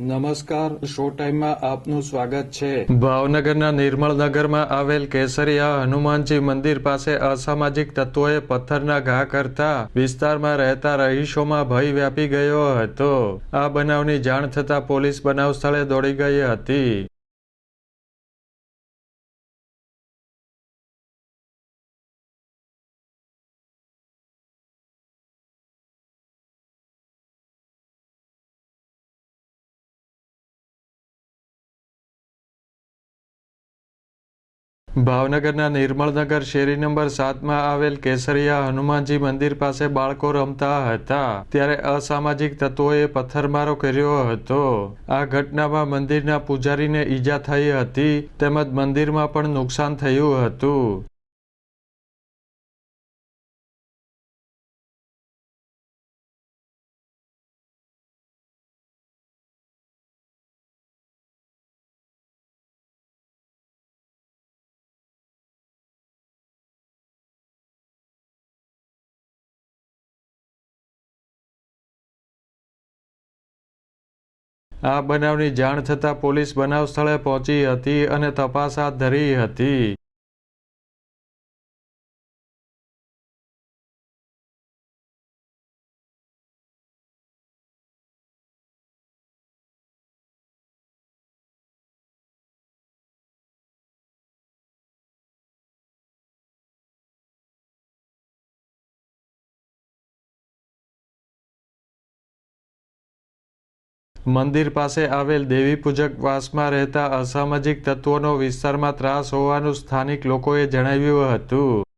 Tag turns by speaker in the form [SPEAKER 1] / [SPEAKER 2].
[SPEAKER 1] નમસ્કાર, શો ટાઈમમાં આપનું સ્વાગત છે.
[SPEAKER 2] ભાવનગરના નિર્મળનગરમાં આવેલ કેસરિયા હનુમાનજી મંદિર પાસે અસામાજિક તત્વોએ પથ્થરના ઘા કરતા વિસ્તારમાં રહેતા રહીશોમાં ભય વ્યાપી ગયો હતો. આ બનાવની જાણ થતાં પોલીસ બનાવ સ્થળે દોડી ગઈ હતી. ભાવનગરના નિર્મળનગર શેરી નંબર સાતમાં આવેલ કેસરિયા હનુમાનજી મંદિર પાસે બાળકો રમતા હતા. ત્યારે અસામાજિક તત્વોએ પથ્થરમારો કર્યો હતો. આ ઘટનામાં મંદિરના પૂજારીને ઈજા થઈ હતી, તેમજ મંદિરમાં પણ નુકસાન થયું હતું. આ બનાવની જાણ થતાં પોલીસ બનાવ સ્થળે પહોંચી હતી અને તપાસ હાથ ધરી હતી. મંદિર પાસે આવેલ દેવી પૂજક વાસમાં રહેતા અસામાજિક તત્વોનો વિસ્તારમાં ત્રાસ હોવાનું સ્થાનિક લોકોએ જણાવ્યું હતું.